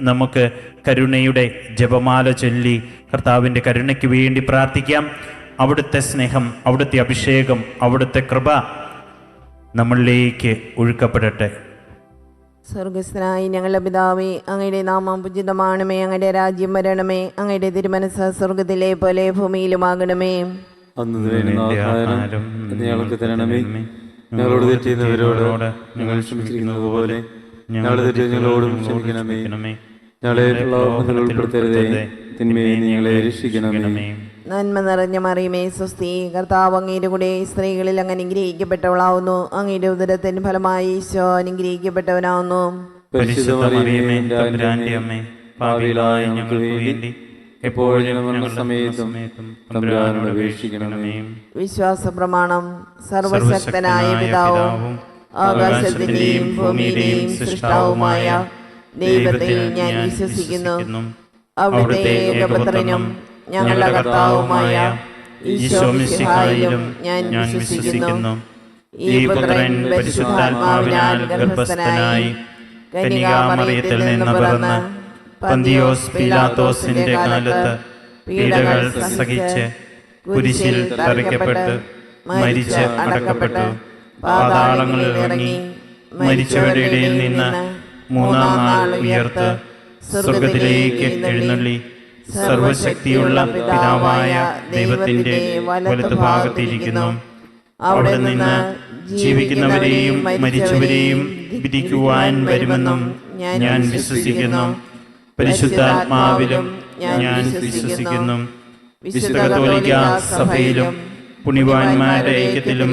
നമുക്ക് കരുണയുടെ ജപമാല ചൊല്ലി കർത്താവിന്റെ കരുണയ്ക്ക് വേണ്ടി പ്രാർത്ഥിക്കാം. അവിടുത്തെ സ്നേഹം അവിടുത്തെ അഭിഷേകം അവിടുത്തെ കൃപ നമ്മളിലേക്ക് ഒഴുക്കപ്പെടട്ടെ. സ്വർഗസ്ഥനായി ഞങ്ങളുടെ പിതാവേ അങ്ങയുടെ നാമം പൂജിതമാണമേ അങ്ങയുടെ രാജ്യം വരണമേ അങ്ങയുടെ തിരുമനസ് സ്വർഗത്തിലെ പോലെ ഭൂമിയിലുമാകണമേ. ഞങ്ങൾക്ക് തരണമേ. ഞങ്ങളോട് തെറ്റിയുന്നവരോട് ഞങ്ങൾ ക്ഷമിച്ചിരിക്കുന്നത് പോലെ ഞങ്ങളുടെ തെറ്റ് ഞങ്ങളോടും ക്ഷമിക്കണമേ. ഞങ്ങളെ പ്രലോഭനത്തിൽ ഉൾപ്പെടുത്തരുതേ. തിന്മയെ ഞങ്ങളെ രക്ഷിക്കണമേ. നന്മ നിറഞ്ഞ മറിയമേ സ്വസ്തി. കർത്താവ് അങ്ങയുടെ കൂടെ സ്ത്രീകളിൽ അങ്ങ് അനുഗ്രഹിക്കപ്പെട്ടവളാവുന്നു. അങ്ങയുടെ ഉദരത്തിന് ഫലമായി ഈശോ അനുഗ്രഹിക്കപ്പെട്ടവനാവുന്നു. ഞങ്ങൾക്ക് വേണ്ടി എപ്പോഴും സമയത്തും തമ്പുരാനോട് അപേക്ഷിക്കണമേ. വിശ്വാസ പ്രമാണം സർവശക്തനായ പിതാവും ആകാശത്തിന്റെയും ഭൂമിയുടെയും സൃഷ്ടാവുമായ ദൈവത്തിൽ ഞാൻ വിശ്വസിക്കുന്നു. അവിടുത്തെ ഏകപുത്രനും ഞങ്ങളുടെ കർത്താവുമായ ഈശോ ഞാൻ വിശ്വസിക്കുന്നു. ഈ പുത്രൻ പരിശുദ്ധാത്മാവിനാൽ ഗർഭസ്ഥനായി കന്യകാമറിയത്തിൽ നിന്ന് പിറന്ന് പന്തിയോസ് പിലാത്തോസിന്റെ കാലത്ത് പീഡകൾ സഹിച്ച് കുരിശിൽ തറയ്ക്കപ്പെട്ട് മരിച്ച് അടക്കപ്പെട്ടു. പാതാളങ്ങളിൽ ഇറങ്ങി മരിച്ചവരുടെ ഇടയിൽ നിന്ന് മൂന്നാം നാൾ ഉയർത്ത് സ്വർഗത്തിലേക്ക് എഴുന്നള്ളി. സർവശക്തിയുള്ള പിതാവായ ദൈവത്തിന്റെ വലത്തുഭാഗത്തിരിക്കുന്നു അവിടെ നിന്ന് ജീവിക്കുന്നവരെയും മരിച്ചവരെയും വിധിക്കുവാൻ വരുമെന്നും ഞാൻ വിശ്വസിക്കുന്നു. പരിശുദ്ധാത്മാവിലും ഞാൻ വിശ്വസിക്കുന്നു. വിശുദ്ധ കത്തോലിക്ക സഭയിലും പുണ്യവാന്മാരുടെ ഐക്യത്തിലും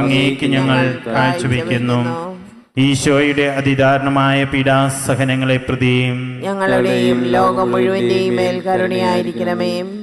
അങ്ങേക്ക് ഞങ്ങൾ കാഴ്ചവെക്കുന്നു. ഈശോയുടെ അതിദാരുണമായ പീഡാസഹനങ്ങളെ പ്രതിയും ഞങ്ങളുടെയും ലോകം മുഴുവന്റെയും മേൽ കരുണയായിരിക്കണമേ.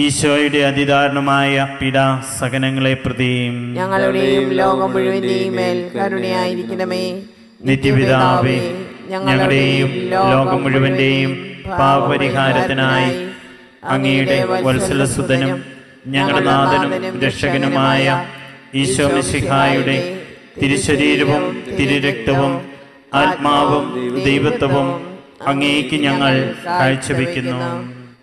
ഈശോയുടെ അതിദാരുണമായ സകനങ്ങളെ പ്രതിയും. ഞങ്ങളുടെയും ലോകം മുഴുവന്റെയും മേൽ കരുണയായിരിക്കണമേ. നിത്യപിതാവേ ഞങ്ങളുടെയും ലോകം മുഴുവന്റെയും പാപപരിഹാരത്തിനായി അങ്ങയുടെ വത്സലസുതനും ഞങ്ങളുടെ നാഥനും രക്ഷകനുമായ ഈശോ മിശിഹായുടെ തിരുശരീരവും തിരുരക്തവും ആത്മാവും ദൈവത്വവും അങ്ങേക്ക് ഞങ്ങൾ കാഴ്ചവെക്കുന്നു.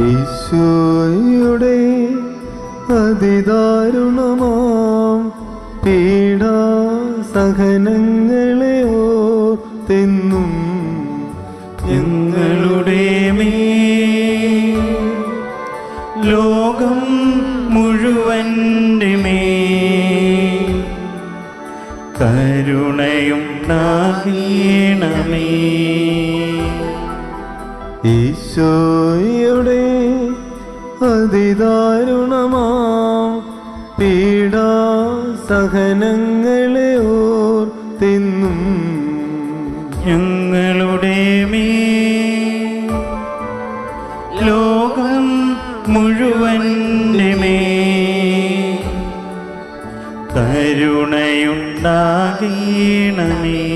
ഈശോയുടെ അതിദാരുണമാം പീഡാ സഹനങ്ങളെ ഓർത്തെന്നും ഞങ്ങളുടെ മേ ലോകം മുഴുവന്റെ മേ കരുണയും നാഹീണമേ ഈശോയുടെ ഞങ്ങളുടെ മേ. ലോകം മുഴുവന്റെ മേൽ കരുണയുണ്ടാകണമേ.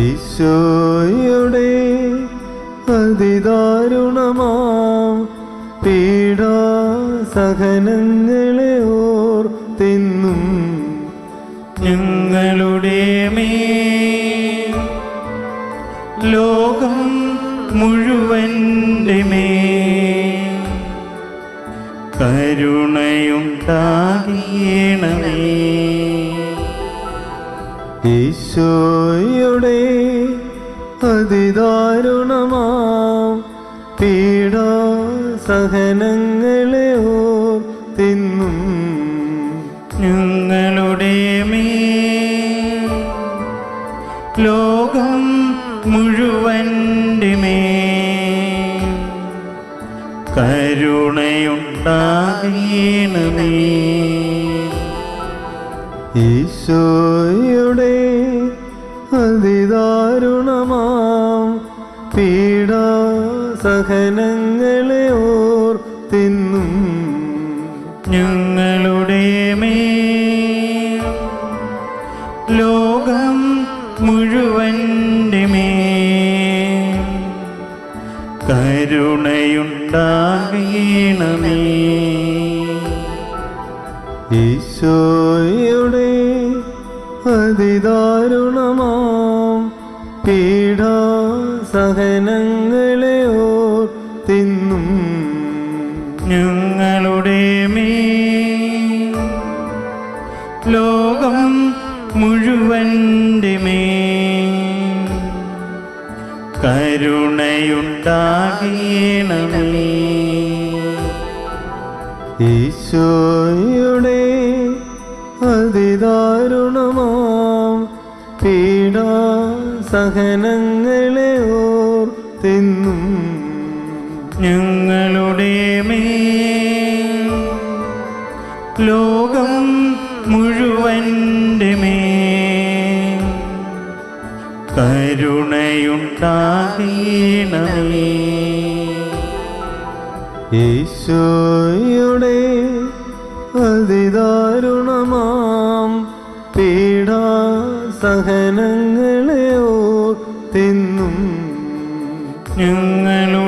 ഈശോയുടെ അതിദാരുണമാം പീഡാ സഹനങ്ങളെ ഓർത്തെന്നും ഞങ്ങളുടെ മേൽ ലോകം മുഴുവന്റെ മേ കരുണയുണ്ടാകണമേ. ഈശോയുടെ ഓർത്തെന്നും ഞങ്ങളുടെ മേ ലോകം മുഴുവന്റെ മേ കരുണയുണ്ടാകണമേ. ഈശോയുടെ അതിദാരുണമാം പീഡാ സഹനങ്ങളെ ഓർത്തെന്നും ഞങ്ങളുടെ മേ ലോകം മുഴുവന്റെ മേ കരുണയുണ്ടാകണമേ. ഈശോയുടെ അതിദാരുണമാം പീഡാ സഹനങ്ങളെയോ തിന്നും. ഞങ്ങളുടെ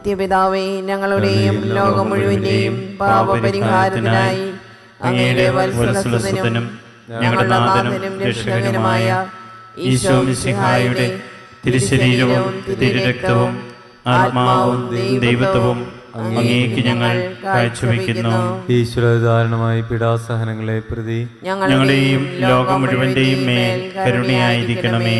നിത്യപിതാവേ ഞങ്ങളുടെയും ലോകം മുഴുവന്റെയും പാപപരിഹാരത്തിനായി അങ്ങയുടെ വത്സലസുതനും ഞങ്ങളുടെ നാഥനും രക്ഷകനുമായ ഈശോ മിശിഹായുടെ തിരുശരീരവും തിരുരക്തവും ആത്മാവും ദൈവത്വവും അങ്ങേക്ക് ഞങ്ങൾ കാഴ്ചവെക്കുന്നു ഈശ്വരധാരണമായി പീഡാസഹനങ്ങളെ പ്രതി ഞങ്ങളുടെയും ലോകം മുഴുവന്റെയും മേൽ കരുണയായിരിക്കണമേ.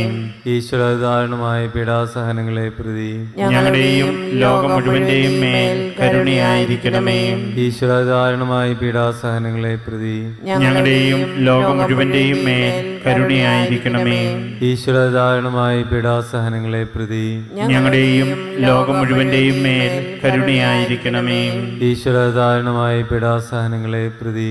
ഈശ്വരധാരണമായ പീഡാസഹനങ്ങളെ പ്രതി ഞങ്ങളുടെയും ലോകം മുഴുവന്റെയും മേൽ കരുണയായിരിക്കണമേ. ഈശ്വരധാരണമായ പീഡാസഹനങ്ങളെ പ്രതി ഞങ്ങളുടെയും ലോകം മുഴുവന്റെയും മേൽ കരുണയായിരിക്കണമേ. ഈശ്വരധാരണമായ പീഡാസഹനങ്ങളെ പ്രതി ഞങ്ങളുടെയും ലോകം മുഴുവന്റെയും മേൽ കരുണയായിരിക്കണമേ ഈശ്വരധാരണമായ പീഡാസഹനങ്ങളെ പ്രതി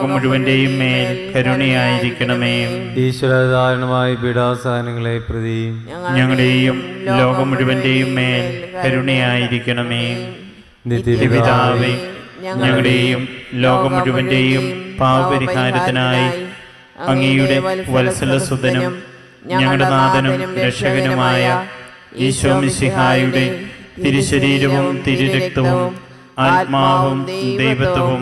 മുഴുവന്റെയും മേൽ കരുണയായിരിക്കണമേ. ഈശ്വരധാരണമായ പീഡാസഹനങ്ങളെ പ്രതി ഞങ്ങളുടെയും ലോകം മുഴുവന്റെയും മേൽ കരുണയായിരിക്കണമേ. നിത്യപിതാവേ ഞങ്ങളുടെയും ലോകം മുഴുവന്റെയും പാപപരിഹാരത്തിനായി അങ്ങയുടെ വത്സലസുതനും ഞങ്ങളുടെ നാഥനും രക്ഷകനുമായ ഈശോ മിശിഹായുടെ തിരുശരീരവും തിരുരക്തവും ആത്മാവും ദൈവത്വവും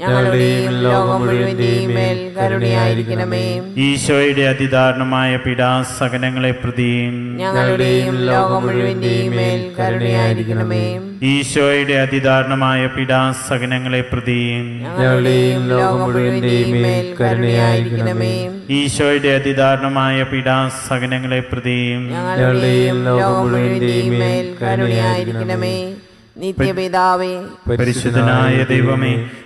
ഞങ്ങളുടെയും ലോകം മുഴുവന്റെയും മേൽ കരുണയായിരിക്കണമേ. ഈശോയുടെ അതിദാരുണമായ പീഡാസകനങ്ങളെ പ്രതിയും ഞങ്ങളുടെയും ലോകം മുഴുവന്റെയും മേൽ കരുണയായിരിക്കണമേ. ഈശോയുടെ അതിദാരുണമായ പീഡാസകനങ്ങളെ പ്രതിയും ഞങ്ങളുടെയും ലോകം മുഴുവന്റെയും മേൽ കരുണയായിരിക്കണമേ. ഈശോയുടെ അതിദാരുണമായ പീഡാസകനങ്ങളെ പ്രതിയും ഞങ്ങളുടെയും ലോകം മുഴുവന്റെയും മേൽ കരുണയായിരിക്കണമേ. നിത്യപിതാവേ. പരിശുദ്ധനായ ദൈവമേ